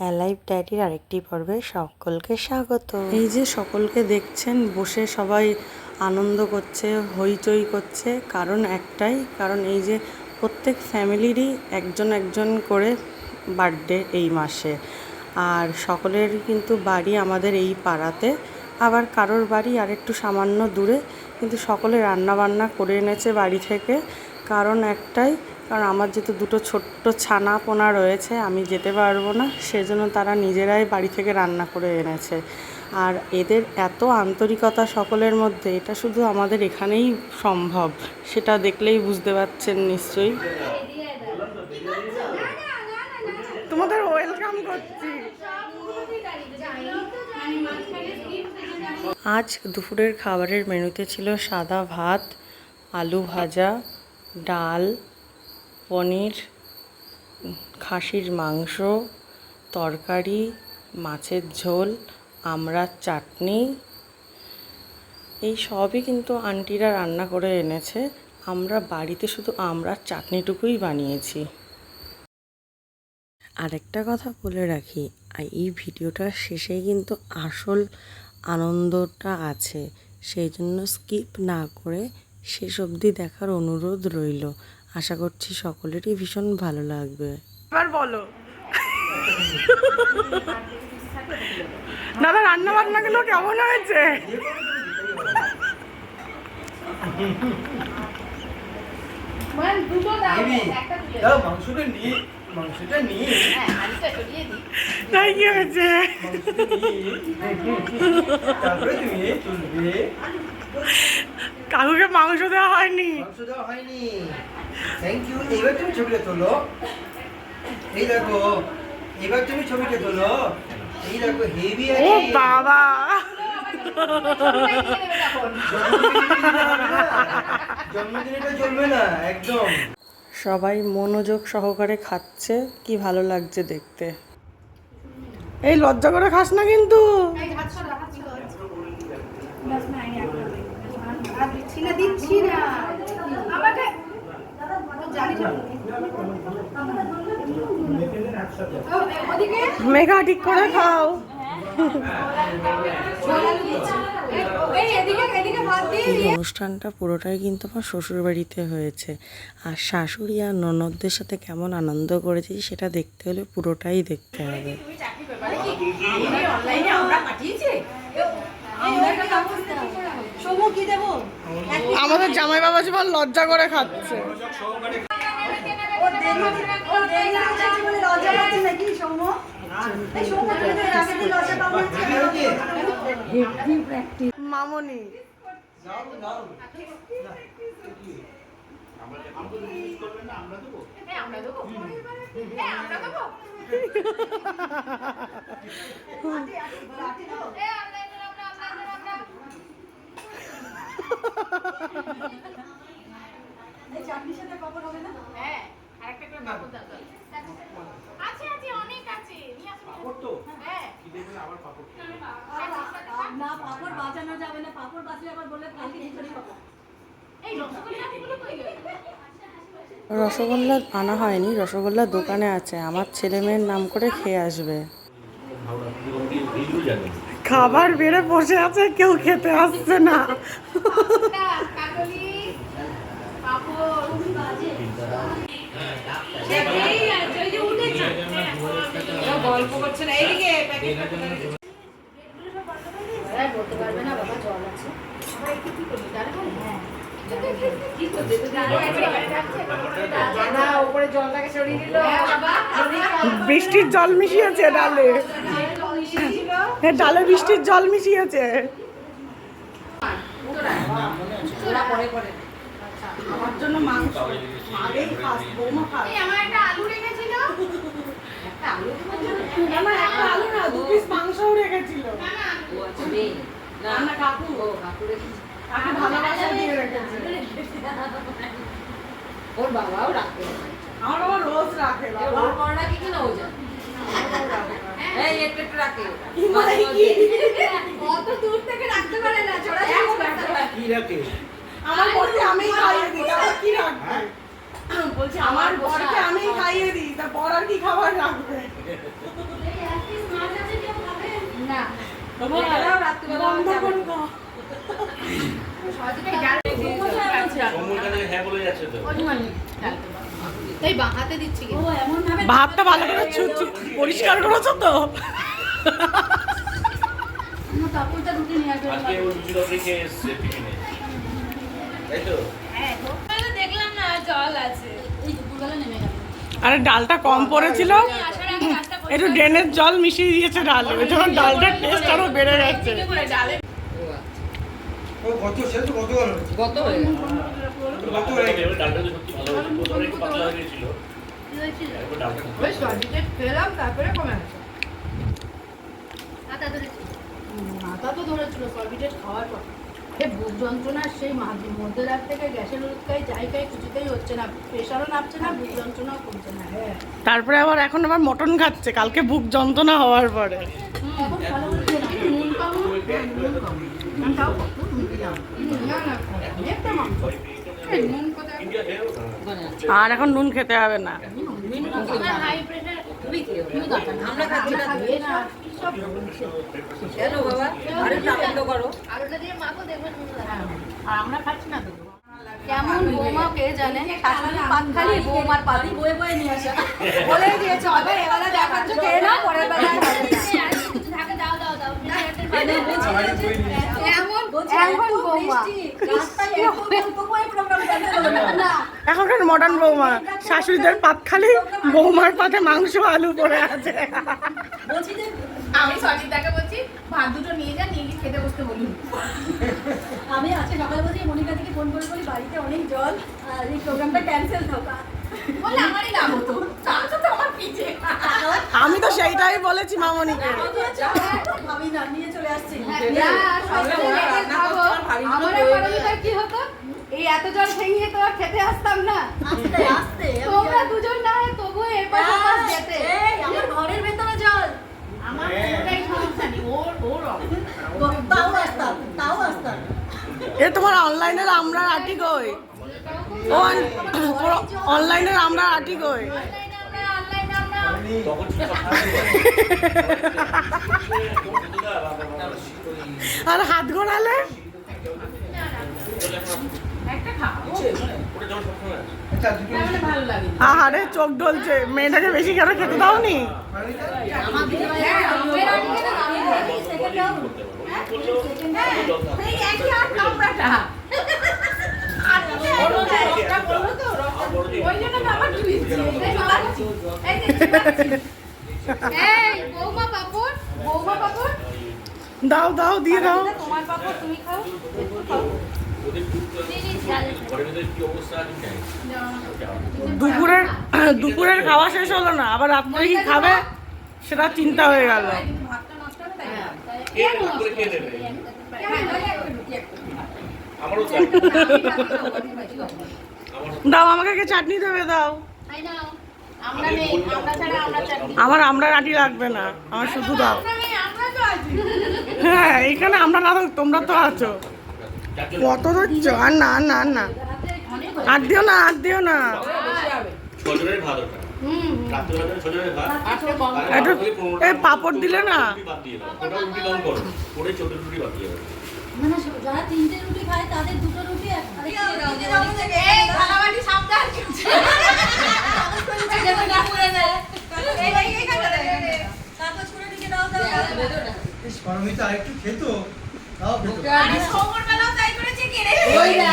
Alive ডায়েরির আরেকটি পর্বে সকলকে স্বাগত। এই যে সকলকে দেখছেন, বসে সবাই আনন্দ করছে, হইচই করছে, কারণ একটাই, কারণ এই যে প্রত্যেক ফ্যামিলিরই একজন একজন করে বার্থডে এই মাসে। আর সকলের কিন্তু বাড়ি আমাদের এই পাড়াতে, আবার কারোর বাড়ি আর একটু সামান্য দূরে, কিন্তু সকলে রান্না বান্না করে এনেছে বাড়ি থেকে। কারণ একটাই কারণ আমার যেহেতু দুটো ছোট্ট ছানা পোনা রয়েছে, আমি যেতে পারব না। সেজন্য তারা নিজেরাই বাড়ি থেকে রান্না করে এনেছে। আর এদের এত আন্তরিকতা সকলের মধ্যে, এটা শুধু আমাদের এখানেই সম্ভব। সেটা দেখলেই বুঝতে পারছেন নিশ্চয়ই। তোমাদের ওয়েলকাম করছি। আজ দুপুরের খাবারের মেনুতে ছিল সাদা ভাত, আলু ভাজা, ডাল পনির, খাসির মাংস, তরকারি, মাছের ঝোল আমড়ার চাটনি। এই সবই কিন্তু আন্টিরা রান্না করে এনেছে। আমরা বাড়িতে শুধু আমড়ার চাটনিটুকুই বানিয়েছি। আরেকটা কথা বলে রাখি এই ভিডিওটার শেষে কিন্তু আসল আনন্দটা আছে। সেই জন্য স্কিপ না করে শেষ অবধি দেখার অনুরোধ রইল। আশা করছি সকলেরই ভীষণ ভালো লাগবে। এবার বলো। দাদা রান্না বান্না গুলো কেমন হয়েছে মাংসটা নিয়ে তাই কি হয়েছে? কাকুকে মাংস দেওয়া হয়নি। মাংস দেওয়া হয়নি। থ্যাংক ইউ এবার তুমি ছবিটা তোলো। এই দেখো এবার তুমি ছবিটা তোলো। এই দেখো হেভি ও বাবা। জন্মদিনেটা চলবে না একদম। সবাই মনোযোগ সহকারে খাচ্ছে কি ভালো লাগছে দেখতে। এই লজ্জা করে খাস না কিন্তু। দিচ্ছি না। আমাকে না ওদিকে? মেঘা ঠিক করে খাও। এই এদিকে এদিকে ভাত দিয়ে এই অনুষ্ঠানটা পুরোটাই কিন্তু আমার শ্বশুর বাড়িতে হয়েছে। আর শাশুড়ি আর ননদদের সাথে কেমন আনন্দ করেছি সেটা দেখতে হলে পুরোটাই দেখতে হবে। অনলাইনে আমরা পাঠিয়েছি সমু কি দেবো আমাদের জামাই বাবা জীবন লজ্জা করে খাচ্ছে। লজ্জা পাচ্ছে নাকি সৌম্য এই সৌম্য তুমি তো এর আগের দিন লজ্জা পাবো মামনি এই চাটনির সাথে পাপড় হবে না? আছে আছে অনেক আছে। নিয়ে আসুন হ্যাঁ। না পাপড় বাজানো যাবে না। পাপড় বাজলে আবার বলে কালকে খিচুড়ি পাবো। এই রসগোল্লাগুলো কই রসগোল্লা আনা হয়নি রসগোল্লা দোকানে আছে। আমার ছেলে মেয়ের নাম করে খেয়ে আসবে। খাবার বেড়ে বসে আছে কেউ খেতে আসছে না। বৃষ্টির জল মিশিয়েছে ডালে। ডালে বৃষ্টির জল মিশিয়েছে। আমার জন্য মাংস। আগেই খাস বৌমা খাস। আমার একটা আলু রেখেছিল। একটা আলু তোমার জন্য আমার একটা আলু না দু পিস মাংসও রেখেছিল। না না কাকু। কাকু রেখেছে। কাকু ভালোবাসা দিয়ে রেখেছে। ওর বাবাও রাখে। আমার বাবা রোজ রাখে বাবা। ওর রাখে কিনা ও জানে? এই একটু একটু রাখে। কি কি? অত দূর থেকে রাখতে পারে না ছোড়া কি রাখে? আমার বরকে আমি খাইয়ে দিই তারপর কি রাখবে? বলছি আমার বরকে আমি খাইয়ে দিই তারপর আর কি খাবার রাখবে? হ্যাঁ বলে যাচ্ছে তো। এই বাঁকাতে দিচ্ছি ও এমন ভাবে ভাতটা ভালো করে ছু- ছু- পরিষ্কার করেছ তো? তাই গেল। আরে ডালটা কম পড়েছিল। একটু ড্রেনের জল মিশিয়ে দিয়েছে ডালে। ওই জন্য ডালটার টেস্ট আরও বেড়ে গেছে করে ডালে। মাথা তো ধরেছিল সর্বিটেট খাওয়ার পর বুক যন্ত্রণা সেই মধ্যে রাত থেকে গ্যাসের যাই খাই কিছুতেই হচ্ছে না প্রেশারও নামছে না বুক যন্ত্রণাও কমছে না হ্যাঁ তারপরে আবার এখন আবার মটন খাচ্ছে কালকে বুক যন্ত্রণা হওয়ার পরে না না আর এখন নুন খেতে হবে না। কেমন বৌমা কে জানে বৌমার পাতি বয়ে বয়ে নিয়ে আসা। বলে দিয়েছে দেখাচ্ছ না পরের বেলায় এখনকার মডার্ন বৌমা। শাশুড়িদের পাত খালি বৌমার পাতে মাংস আলু পড়ে আছে। আমি যে দেখা বলছি ভাত দুটো নিয়ে যা নিয়ে গিয়ে খেতে বসতে বলুন। আমি আজকে সকালে বলছি মনিকা থেকে ফোন করে বলি বাড়িতে অনেক জল আর এই প্রোগ্রামটা ক্যান্সেল থাকা। বলে আমারই নাম হতো। আমি তো সেইটাই বলেছি মামনিকে ভাবি নিয়ে চলে আসছি। কি হতো? এই এত জল ঠেঙিয়ে তো আর খেতে আসতাম না। আস্তে আস্তে তোমরা দুজন না তবু ওপাশ যেতে। আমার ঘরের ভেতরে জল। আমার ওটাই সমস্যা নেই ওর ওর তাও আসতাম তাও আসতাম এ তোমার অনলাইনের আমরা আটি কই? অনলাইনের আমরা আটি কই? আর হাত ঘোরালে আচ্ছা, তাহলে ভালো লাগে আহারে চোখ ঢলছে। মেয়েটাকে বেশি কেন খেতে দাওনি? আমার দিদি ভাই সেকেন্ড দাও এই একই আর কামড়াটা আর রসটা বলব তো ওই জন্য তো আমার জুইছি এই বাবাচ্ছি এই যে চিবাচ্ছি। এই বৌমা পাপড় বৌমা পাপড়। দাও দাও দিয়ে দাও। তোমার পাপড় তুমি খাও দুপুরের দুপুরের খাওয়া শেষ হলো না আবার রাত্রে কি খাবে সেটা চিন্তা হয়ে গেল। তাই আমার দাও আমাকে কে চাটনি দেবে দাও। না? আমরা নেই আমরা ছাড়া আমরা চাটনি আমার আমরা আটি লাগবে না আমার শুধু দাও। আমরা নেই আমরা তো আছি। হ্যাঁ এখানে আমরা না থাক তোমরা তো আছো। কত ধরছ আর না না না। আর দিও না আর দিও না। পাপড় দিলে না? রুটি বাদ দিয়ে দাও ওটা রুটি দাম করো করে চোদ্দ রুটি বাদ দিয়ে দাও না না যারা তিনটে রুটি খায় তাদের দুটো রুটি পারমিতা আরেকটু খেত? তাও খেত। আরে সোমবার বেলাও তাই করেছে কে রে? ওই না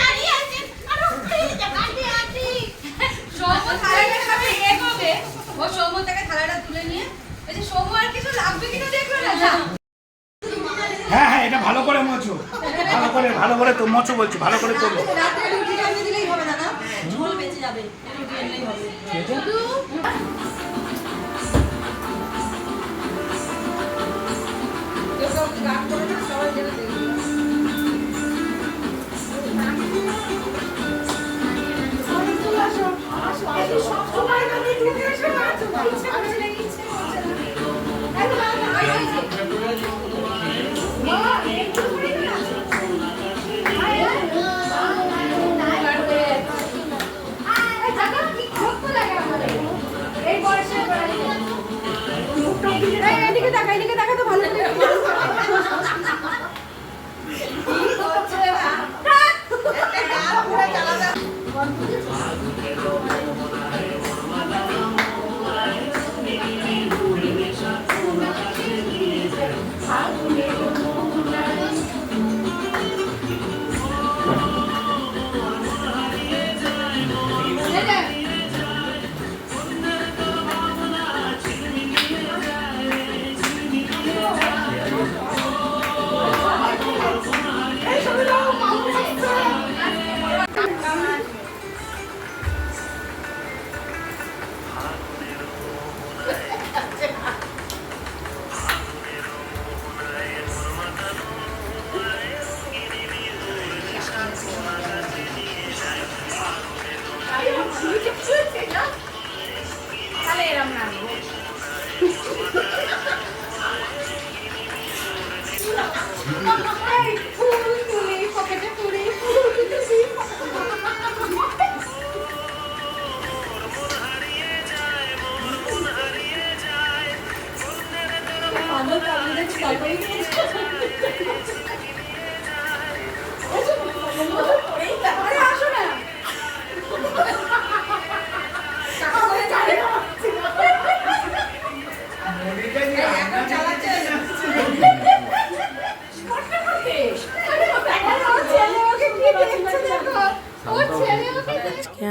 দাঁড়িয়ে আছে। আরে দাঁড়িয়ে আছে। সোম থালাটা খাবে এগোবে। ও সোম থেকে থালাটা তুলে নিয়ে যে সোম আর কিছু লাগবে কিনা দেখবে না। হ্যাঁ হ্যাঁ এটা ভালো করে মোছো। ভালো করে ভালো করে তো মোছো বলছি ভালো করে তোলো রাত্রে রুটিটা এনে দিলেই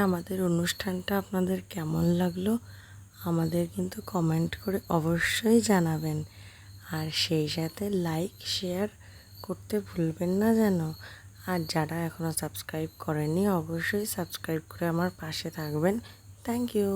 আমাদের অনুষ্ঠানটা আপনাদের কেমন লাগল আমাদের কিন্তু কমেন্ট করে অবশ্যই জানাবেন। আর সেই সাথে লাইক শেয়ার করতে ভুলবেন না যেন। আর যারা এখনও সাবস্ক্রাইব করেনি অবশ্যই সাবস্ক্রাইব করে আমার পাশে থাকবেন। Thank you